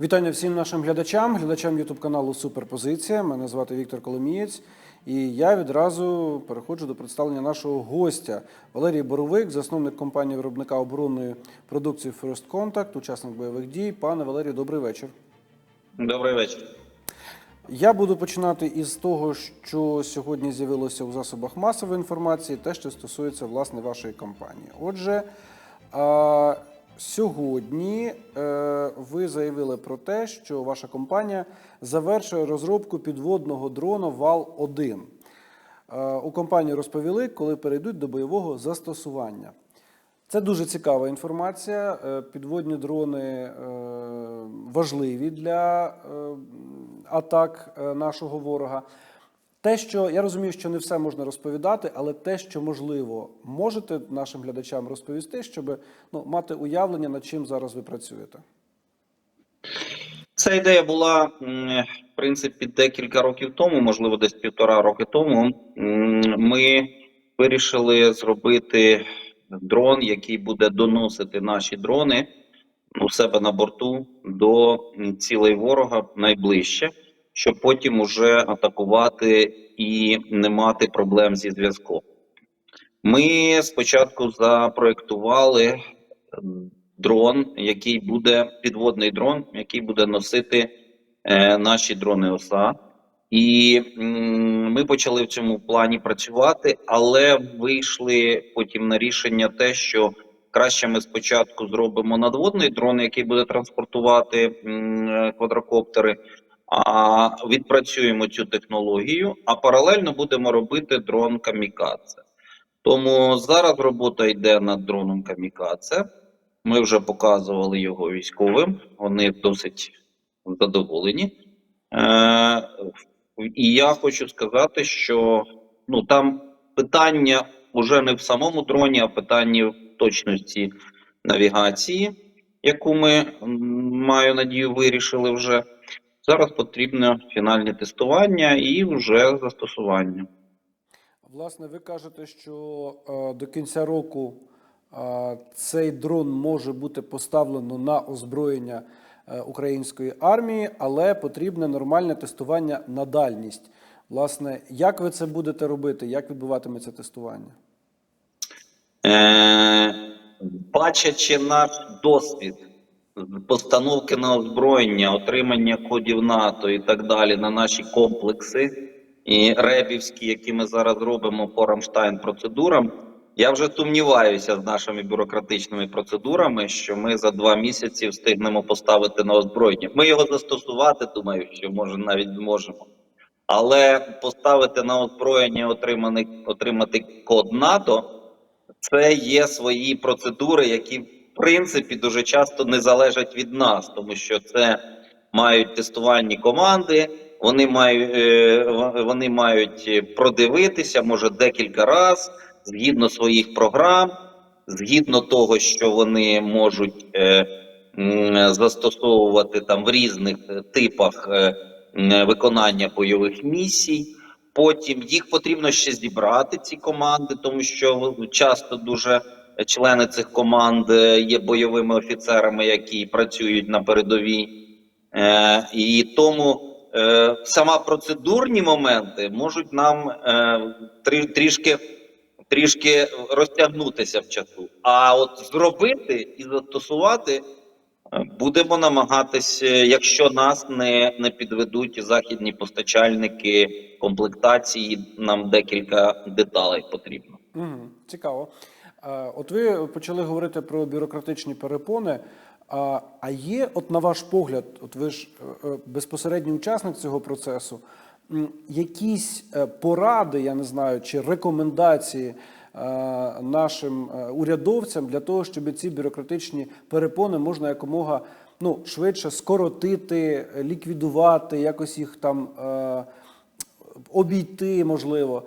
Вітання всім нашим глядачам, глядачам Ютуб каналу Суперпозиція. Мене звати Віктор Коломієць, і я відразу переходжу до представлення нашого гостя Валерій Боровик, засновник компанії виробника оборонної продукції First Contact, учасник бойових дій. Пане Валерію, добрий вечір. Добрий вечір. Я буду починати із того, що сьогодні з'явилося у засобах масової інформації, те, що стосується власне вашої компанії. Отже, сьогодні е, ви заявили про те, що ваша компанія завершує розробку підводного дрона ВАЛ-1. Е, У компанії розповіли, коли перейдуть до бойового застосування. Це дуже цікава інформація. Е, Підводні дрони е, важливі для е, атак е, нашого ворога. Те, що я розумію, що не все можна розповідати, але те, що можливо, можете нашим глядачам розповісти, щоб ну, мати уявлення, над чим зараз ви працюєте. Ця ідея була в принципі декілька років тому, можливо, десь півтора роки тому. Ми вирішили зробити дрон, який буде доносити наші дрони у себе на борту до цілей ворога найближче, щоб потім уже атакувати і не мати проблем зі зв'язком. Ми спочатку запроектували дрон, який буде підводний дрон, який буде носити е, наші дрони ОСА. І ми почали в цьому плані працювати, але вийшли потім на рішення те, що краще ми спочатку зробимо надводний дрон, який буде транспортувати е, квадрокоптери, а відпрацюємо цю технологію, а паралельно будемо робити дрон камікадзе. Тому зараз робота йде над дроном камікадзе. Ми вже показували його військовим, вони досить задоволені. Е, і я хочу сказати, що ну, там питання вже не в самому дроні, а питання в точності навігації, яку ми маю надію вирішили вже. Зараз потрібно фінальне тестування і вже застосування. Власне, ви кажете, що е, до кінця року е, цей дрон може бути поставлено на озброєння е, української армії, але потрібне нормальне тестування на дальність. Власне, як ви це будете робити? Як відбуватиметься тестування? Е, бачачи наш досвід постановки на озброєння, отримання кодів НАТО і так далі на наші комплекси і ребівські, які ми зараз робимо по Рамштайн процедурам, я вже сумніваюся з нашими бюрократичними процедурами, що ми за два місяці встигнемо поставити на озброєння. Ми його застосувати, думаю, що може навіть зможемо. Але поставити на озброєння отриманий, отримати код НАТО це є свої процедури, які принципі дуже часто не залежать від нас, тому що це мають тестувальні команди. Вони мають е, вони мають продивитися, може декілька разів, згідно своїх програм, згідно того, що вони можуть е, застосовувати там в різних е, типах е, виконання бойових місій. Потім їх потрібно ще зібрати, ці команди, тому що часто дуже члени цих команд е, є бойовими офіцерами, які працюють на передовій. Е, і тому е, сама процедурні моменти можуть нам трішки, трішки розтягнутися в часу. А от зробити і застосувати будемо намагатись, е, якщо нас не, не підведуть західні постачальники комплектації, нам декілька деталей потрібно. Угу, цікаво. От ви почали говорити про бюрократичні перепони. А, є, от на ваш погляд, от ви ж е, е, безпосередній учасник цього процесу, якісь е, поради, я не знаю, чи рекомендації нашим урядовцям для того, щоб ці бюрократичні перепони можна якомога ну, швидше скоротити, ліквідувати, якось їх там обійти, можливо.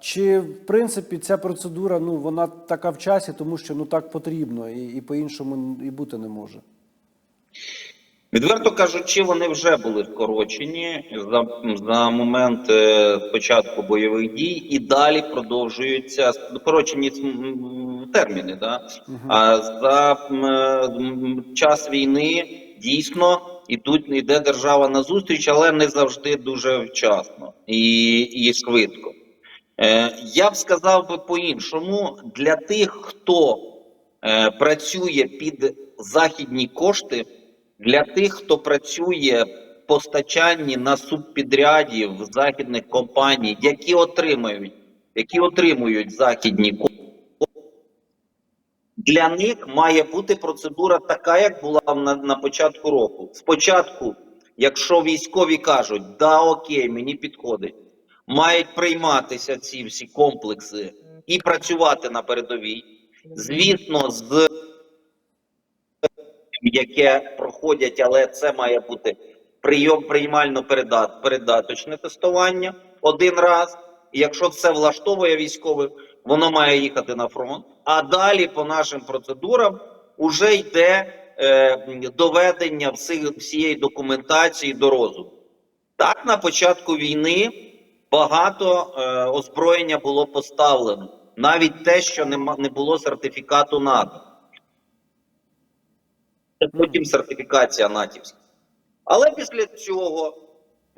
Чи в принципі ця процедура ну вона така в часі, тому що ну так потрібно, і, і по-іншому і бути не може? Відверто кажучи, вони вже були скорочені за, за момент е, початку бойових дій і далі продовжуються скорочені терміни. Да? А за час війни дійсно ідуть, йде держава на зустріч, але не завжди дуже вчасно і, і швидко. Е, я б сказав би по-іншому, для тих, хто е, працює під західні кошти, для тих, хто працює в постачанні на субпідрядів західних компаній, які отримують, які отримують західні кошти, для них має бути процедура така, як була на, на початку року. Спочатку, якщо військові кажуть, да, окей, мені підходить, мають прийматися ці всі комплекси і працювати на передовій. Звісно, з яке проходять, але це має бути прийом приймально передат, передаточне тестування один раз. Якщо це влаштовує військових, воно має їхати на фронт. А далі по нашим процедурам вже йде е, доведення всіх, всієї документації до розуму. Так, на початку війни багато е, озброєння було поставлено, навіть те, що нема, не було сертифікату НАТО. Потім сертифікація натівська. Але після цього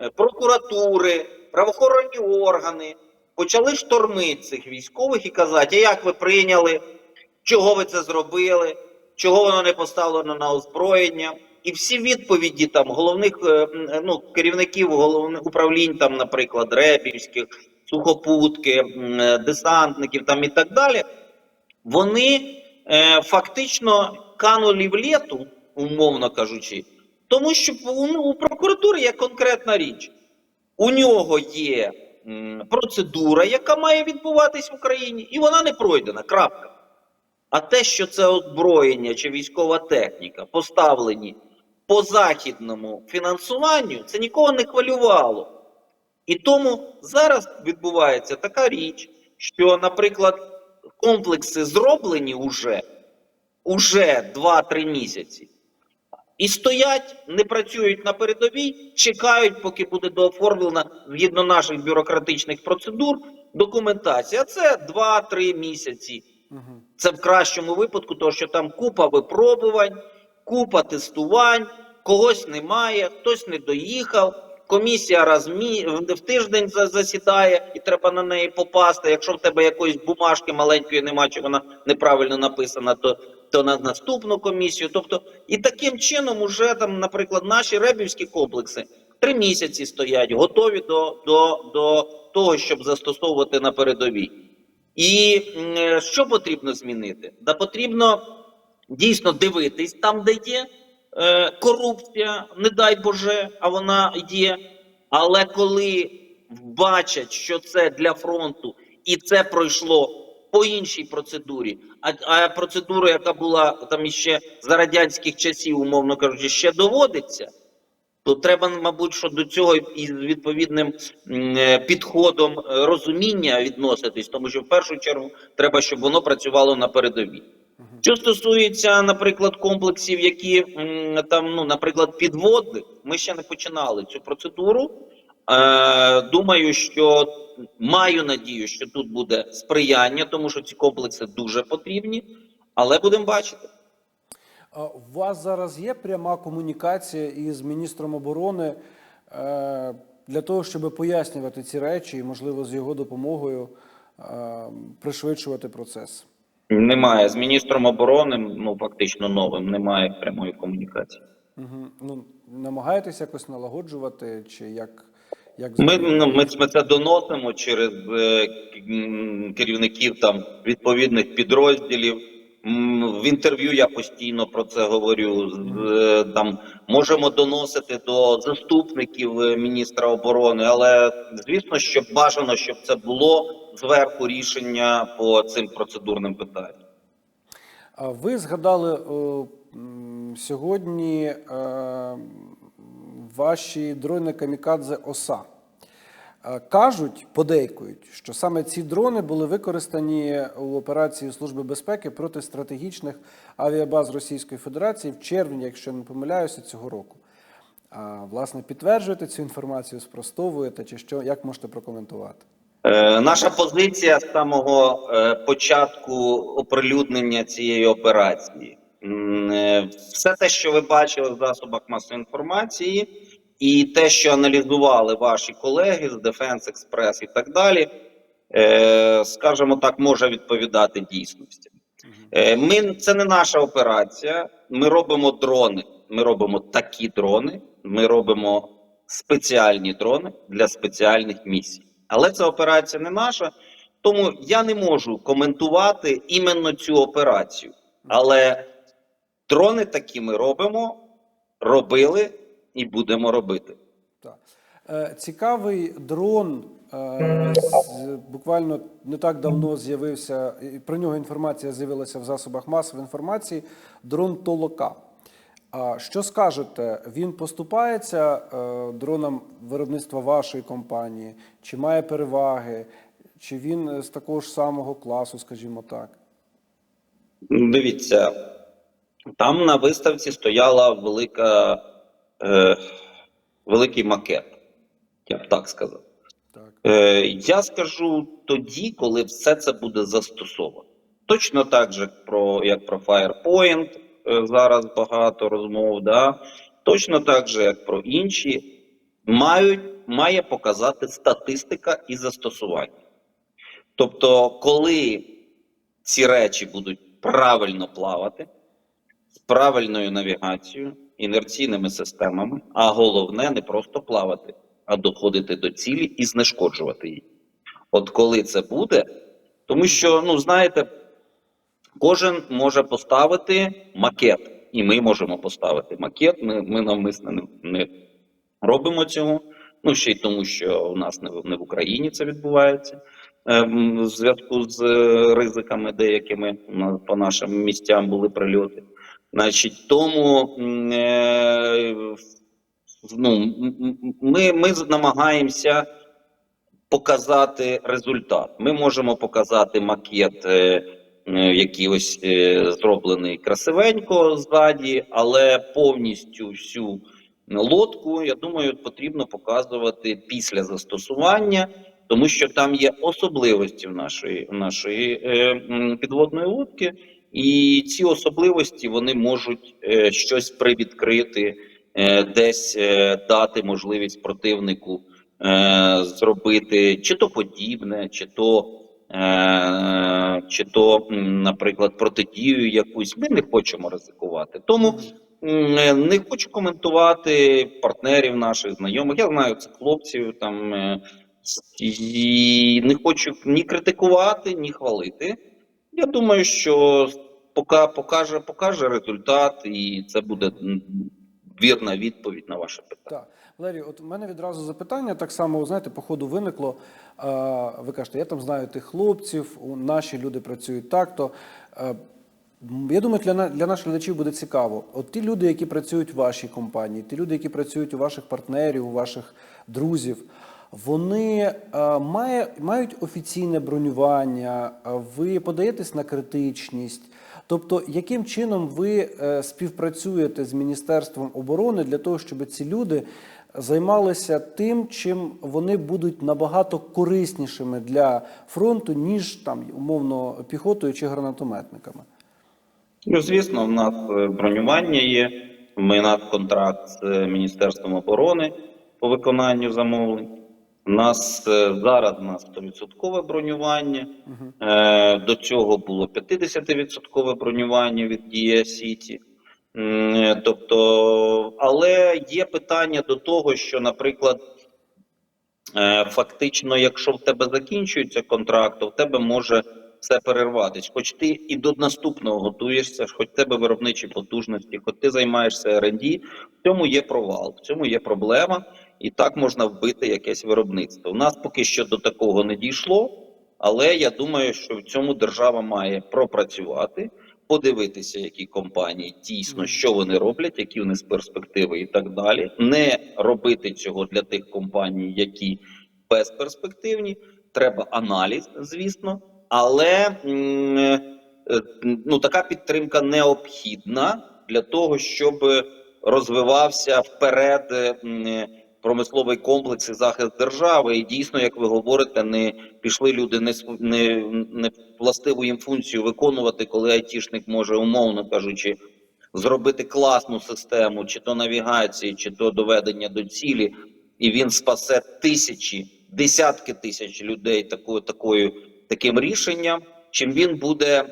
е, прокуратури, правоохоронні органи почали штормити цих військових і казати, а як ви прийняли, чого ви це зробили, чого воно не поставлено на озброєння. І всі відповіді там головних е, е, ну, керівників головних управлінь, там, наприклад, репівських, сухопутки, е, десантників там і так далі, вони фактично канулі в літу, умовно кажучи, тому що ну, у прокуратури є конкретна річ. У нього є процедура, яка має відбуватись в Україні, і вона не пройдена. Крапка. А те, що це озброєння чи військова техніка поставлені по західному фінансуванню, це нікого не хвилювало. І тому зараз відбувається така річ, що, наприклад, комплекси зроблені уже, уже 2-3 місяці. І стоять, не працюють на передовій, чекають, поки буде дооформлена згідно наших бюрократичних процедур документація. Це 2-3 місяці. Це в кращому випадку, тому що там купа випробувань, купа тестувань, когось немає, хтось не доїхав. Комісія раз в, тиждень засідає і треба на неї попасти. Якщо в тебе якоїсь бумажки маленької немає, чи вона неправильно написана, то, то на наступну комісію. Тобто, і таким чином, уже там, наприклад, наші ребівські комплекси три місяці стоять, готові до, до, до того, щоб застосовувати на передовій. І е, що потрібно змінити? Да потрібно дійсно дивитись там, де є е, корупція, не дай Боже, а вона є. Але коли бачать, що це для фронту, і це пройшло по іншій процедурі, а, а процедура, яка була там іще за радянських часів, умовно кажучи, ще доводиться. То треба, мабуть, що до цього із відповідним е, підходом е, розуміння відноситись, тому що в першу чергу треба, щоб воно працювало на передовій. Що стосується, наприклад, комплексів, які там, ну, наприклад, підводних, ми ще не починали цю процедуру. Е, думаю, що маю надію, що тут буде сприяння, тому що ці комплекси дуже потрібні, але будемо бачити. У вас зараз є пряма комунікація із міністром оборони е, для того, щоб пояснювати ці речі і, можливо, з його допомогою е, пришвидшувати процес? Немає з міністром оборони, ну фактично новим, немає прямої комунікації. Угу. Ну, намагаєтесь якось налагоджувати, чи як, як Ми, ну, ми, ми це доносимо через е, керівників там відповідних підрозділів. В інтерв'ю я постійно про це говорю. Е, Там можемо доносити до заступників е, міністра оборони, але звісно, що бажано, щоб це було зверху рішення по цим процедурним питанням. А Ви згадали сьогодні е, ваші дрони камікадзе ОСА. Е, Кажуть, подейкують, що саме ці дрони були використані у операції Служби безпеки проти стратегічних авіабаз Російської Федерації в червні, якщо не помиляюся, цього року. А, власне, підтверджуєте цю інформацію, спростовуєте, чи що, як можете прокоментувати? Е, Наша позиція з самого е, початку оприлюднення цієї операції е, Все те, що ви бачили в засобах масової інформації, і те, що аналізували ваші колеги з Defense Express і так далі, е, скажімо так, може відповідати дійсності. Е, Ми це не наша операція. Ми робимо дрони. Ми робимо такі дрони. Ми робимо спеціальні дрони для спеціальних місій. Але ця операція не наша, тому я не можу коментувати іменно цю операцію. Але дрони такі ми робимо, робили і будемо робити. Так. Е, Цікавий дрон. е, Буквально не так давно з'явився, про нього інформація з'явилася в засобах масової інформації. Дрон Толока. А що скажете? Він поступається е, дронам виробництва вашої компанії? Чи має переваги? Чи він з такого ж самого класу, скажімо так? Дивіться, там на виставці стояла велика, е, великий макет, я б так сказав. Так. Е, я скажу тоді, коли все це буде застосовано. Точно так же про, як про Firepoint е, зараз багато розмов, да? точно так же, як про інші, мають, має показати статистика і застосування. Тобто, коли ці речі будуть правильно плавати, з правильною навігацією, інерційними системами, а головне не просто плавати, а доходити до цілі і знешкоджувати її. От коли це буде, тому що, ну знаєте, кожен може поставити макет, і ми можемо поставити макет. Ми, ми навмисно не, не робимо цього. Ну ще й тому, що у нас не не в Україні це відбувається ем, в зв'язку з е, ризиками деякими по нашим місцям були прильоти. Значить, тому е, ну, ми, ми намагаємося показати результат. Ми можемо показати макет, е, е, який ось е, зроблений красивенько ззаді, але повністю всю лодку, я думаю, потрібно показувати після застосування, тому що там є особливості в нашої, в нашої підводної лодки, і ці особливості вони можуть е, щось привідкрити, е, десь е, дати можливість противнику зробити чи то подібне, чи то, чи то, наприклад, протидію якусь. Ми не хочемо ризикувати. Тому не хочу коментувати партнерів наших знайомих. Я знаю цих хлопців там. І не хочу ні критикувати, ні хвалити. Я думаю, що пока покаже, покаже результат, і це буде вірна відповідь на ваше питання. Так, Валерій, от у мене відразу запитання так само, знаєте, по ходу виникло. Ви кажете, я там знаю тих хлопців, наші люди працюють так. То е, я думаю, для, для наших глядачів буде цікаво. От ті люди, які працюють в вашій компанії, ті люди, які працюють у ваших партнерів, у ваших друзів, вони е, мають офіційне бронювання, е, ви подаєтесь на критичність. Тобто, яким чином ви е, співпрацюєте з Міністерством оборони для того, щоб ці люди займалися тим, чим вони будуть набагато кориснішими для фронту, ніж там умовно піхотою чи гранатометниками? Ну, звісно, в нас бронювання є. Ми на контракт з Міністерством оборони по виконанню замовлень. У нас е, зараз у нас 100% бронювання. Е, До цього було 50% бронювання від Дія Сіті. Тобто, але є питання до того, що, наприклад, Е, Фактично, якщо в тебе закінчується контракт, то в тебе може все перерватись. Хоч ти і до наступного готуєшся, хоч в тебе виробничі потужності, хоч ти займаєшся R&D, в цьому є провал, в цьому є проблема, і так можна вбити якесь виробництво. У нас поки що до такого не дійшло, але я думаю, що в цьому держава має пропрацювати. Подивитися, які компанії дійсно що вони роблять, які в них перспективи і так далі. Не робити цього для тих компаній, які безперспективні. Треба аналіз, звісно, але е, ну, така підтримка необхідна для того, щоб розвивався вперед м, промисловий комплекс і захист держави. І дійсно, як ви говорите, не пішли люди не не, не властиву їм функцію виконувати, коли айтішник може, умовно кажучи, зробити класну систему, чи то навігації, чи то доведення до цілі, і він спасе тисячі, десятки тисяч людей такою, такою таким рішенням. Чим він буде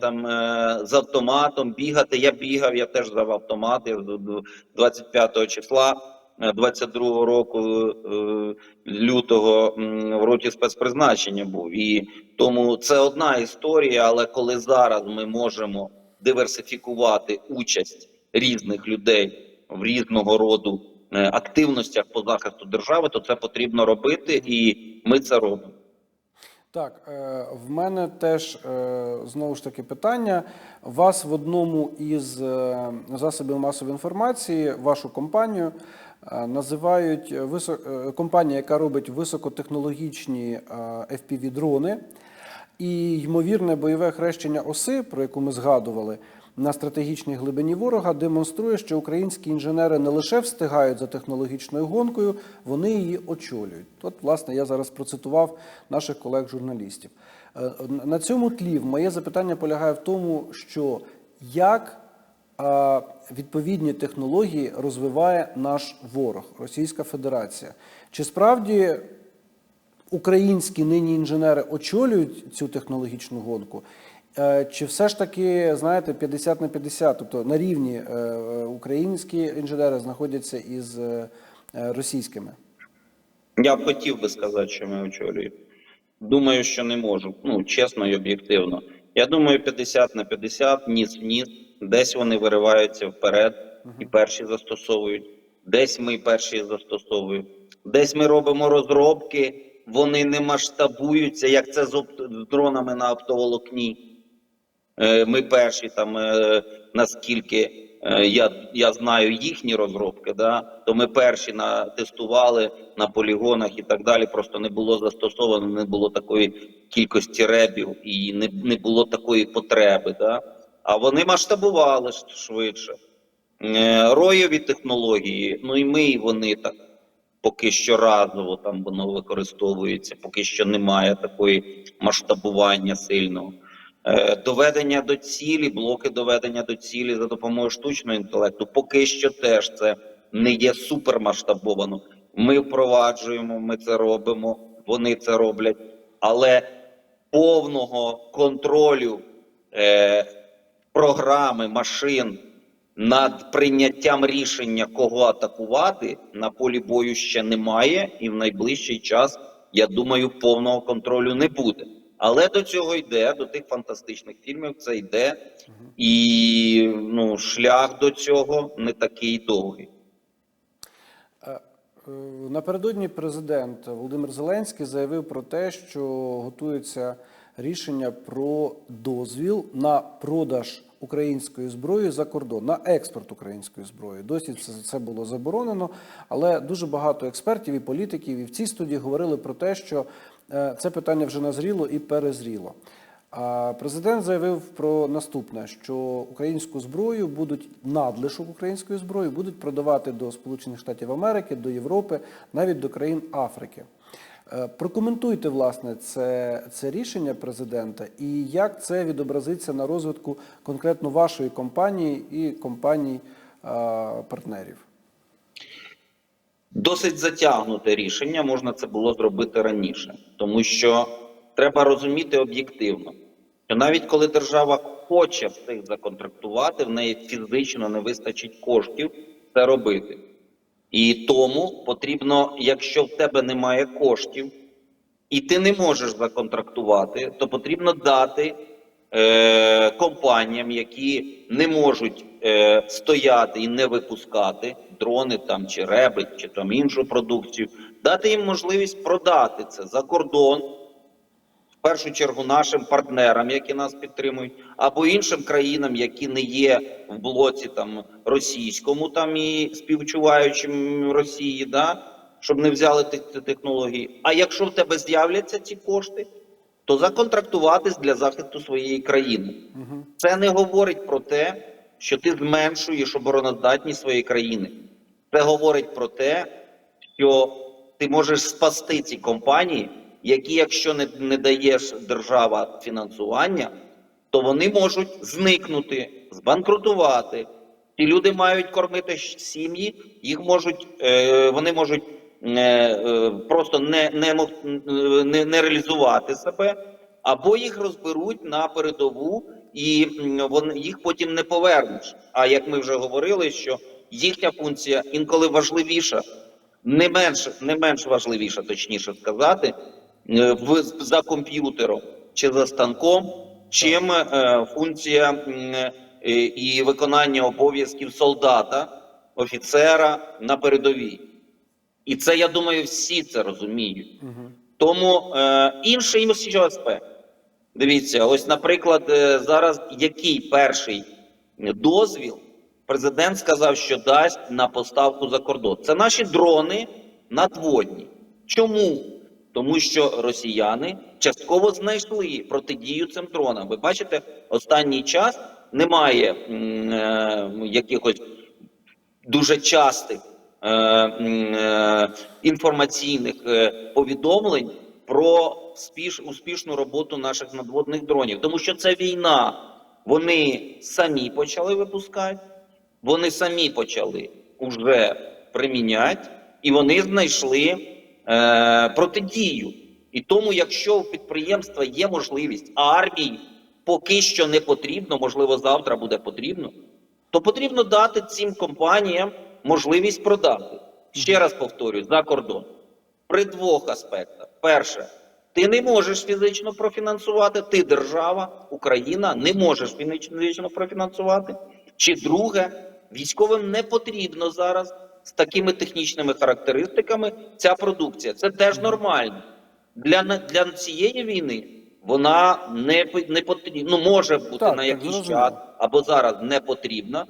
там е, з автоматом бігати? Я бігав, я теж здав автомат. Я з- з 25 числа е, 22 року е, лютого в роті спецпризначення був. І тому це одна історія. Але коли зараз ми можемо диверсифікувати участь різних людей в різного роду е, активностях по захисту держави, то це потрібно робити, і ми це робимо. Так, е, в мене теж знову ж таки питання. Вас в одному із засобів масової інформації, вашу компанію, називають висо- е, компанія, яка робить високотехнологічні е, FPV-дрони. І ймовірне бойове хрещення оси, про яку ми згадували, на стратегічній глибині ворога, демонструє, що українські інженери не лише встигають за технологічною гонкою, вони її очолюють. От, власне, я зараз процитував наших колег-журналістів. Е, На цьому тлі моє запитання полягає в тому, що як відповідні технології розвиває наш ворог, Російська Федерація. Чи справді українські нині інженери очолюють цю технологічну гонку? Е, Чи все ж таки, знаєте, 50 на 50, тобто на рівні е, е, українські інженери знаходяться із російськими? Я б хотів би сказати, що ми очолюємо. Думаю, що не можу. Ну, чесно і об'єктивно. Я думаю, 50 на 50, ніс в ніс. Десь вони вириваються вперед і перші застосовують. Десь ми перші застосовуємо. Десь ми робимо розробки, вони не масштабуються, як це з, дронами на оптоволокні. Е, Ми перші там, е, наскільки е, я, я знаю їхні розробки, да, то ми перші на, тестували на полігонах і так далі. Просто не було застосовано, не було такої кількості ребів і не, не було такої потреби. Да. А вони масштабували швидше. Е, Роєві технології, ну і ми, і вони так поки що разово там воно використовується, поки що немає такої масштабування сильного. Е, Доведення до цілі, блоки доведення до цілі за допомогою штучного інтелекту, поки що теж це не є супермасштабовано. Ми впроваджуємо, ми це робимо, вони це роблять, але повного контролю е, програми машин над прийняттям рішення, кого атакувати, на полі бою ще немає, і в найближчий час, я думаю, повного контролю не буде. Але до цього йде, до тих фантастичних фільмів це йде, і ну, шлях до цього не такий довгий. Е, е, Напередодні президент Володимир Зеленський заявив про те, що готується рішення про дозвіл на продаж української зброї за кордон, на експорт української зброї. Досі це, це було заборонено, але дуже багато експертів і політиків і в цій студії говорили про те, що е, це питання вже назріло і перезріло. Президент заявив про наступне: що українську зброю будуть надлишок української зброї будуть продавати до Сполучених Штатів Америки, до Європи, навіть до країн Африки. Е, Прокоментуйте власне це, це рішення президента і як це відобразиться на розвитку конкретно вашої компанії і компаній е, партнерів. Досить затягнуте рішення, можна це було зробити раніше, тому що треба розуміти об'єктивно, що навіть коли держава хоче всіх законтрактувати, в неї фізично не вистачить коштів це робити. І тому потрібно, якщо в тебе немає коштів, і ти не можеш законтрактувати, то потрібно дати е, компаніям, які не можуть е, стояти і не випускати дрони там чи реби, чи там іншу продукцію, дати їм можливість продати це за кордон, в першу чергу нашим партнерам, які нас підтримують, або іншим країнам, які не є в блоці там російському, там і співчуваючим Росії, да, щоб не взяли ті технології. А якщо в тебе з'являться ці кошти, то законтрактуватись для захисту своєї країни. Це не говорить про те, що ти зменшуєш обороноздатність своєї країни. Це говорить про те, що ти можеш спасти ці компанії, які, якщо не, не даєш держава фінансування, то вони можуть зникнути, збанкрутувати. Ті люди мають кормити сім'ї, їх можуть, е, вони можуть е, е, просто не, не, не, не реалізувати себе, або їх розберуть на передову, і вони, їх потім не повернеш. А як ми вже говорили, що їхня функція інколи важливіша, не менш, не менш важливіша, точніше сказати, в, за комп'ютером чи за станком, чим е, функція е, і виконання обов'язків солдата, офіцера на передовій. І це, я думаю, всі це розуміють. Тому е, інший аспект. Дивіться, ось, наприклад, е, зараз який перший дозвіл президент сказав, що дасть на поставку за кордон. Це наші дрони надводні. Чому? Тому що росіяни частково знайшли протидію цим дронам. Ви бачите, останній час немає е, якихось дуже частих е, е, інформаційних е, повідомлень про спіш, успішну роботу наших надводних дронів, тому що це війна. Вони самі почали випускати, вони самі почали вже приміняти, і вони знайшли е, протидію. І тому, якщо у підприємства є можливість, а армії поки що не потрібно, можливо, завтра буде потрібно, то потрібно дати цим компаніям можливість продати. Ще раз повторюю, за кордон. При двох аспектах. Перше, ти не можеш фізично профінансувати, ти держава, Україна не можеш фізично профінансувати. Чи друге, військовим не потрібно зараз з такими технічними характеристиками ця продукція. Це теж нормально. Для, для цієї війни вона не, не потрібна, ну може бути Так, на якийсь зрозуміло. час або зараз не потрібна.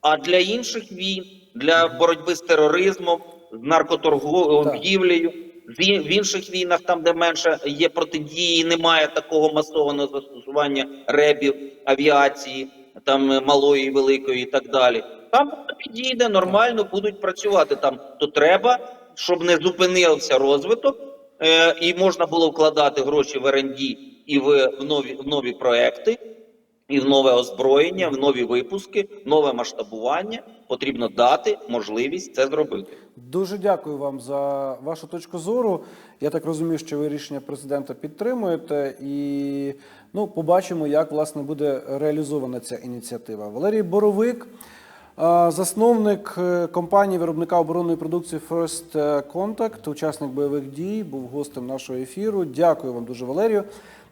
А для інших війн, для боротьби з тероризмом, з наркоторгівлею, в в інших війнах, там, де менше є протидії, немає такого масованого застосування ребів, авіації, там е, малої, великої і так далі. Там підійде нормально, будуть працювати там. То треба, щоб не зупинився розвиток, е, і можна було вкладати гроші в РНД і в, в нові в нові проекти і в нове озброєння, в нові випуски, нове масштабування. Потрібно дати можливість це зробити. Дуже дякую вам за вашу точку зору. Я так розумію, що ви рішення президента підтримуєте, і ну, побачимо, як власне буде реалізована ця ініціатива. Валерій Боровик, засновник е, компанії виробника оборонної продукції First Contact, учасник бойових дій, був гостем нашого ефіру. Дякую вам дуже, Валерію.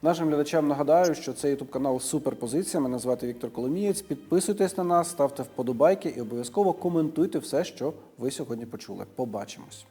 Нашим глядачам нагадаю, що це ютуб канал Суперпозиція. Мене звати Віктор Коломієць. Підписуйтесь на нас, ставте вподобайки і обов'язково коментуйте все, що ви сьогодні почули. Побачимось.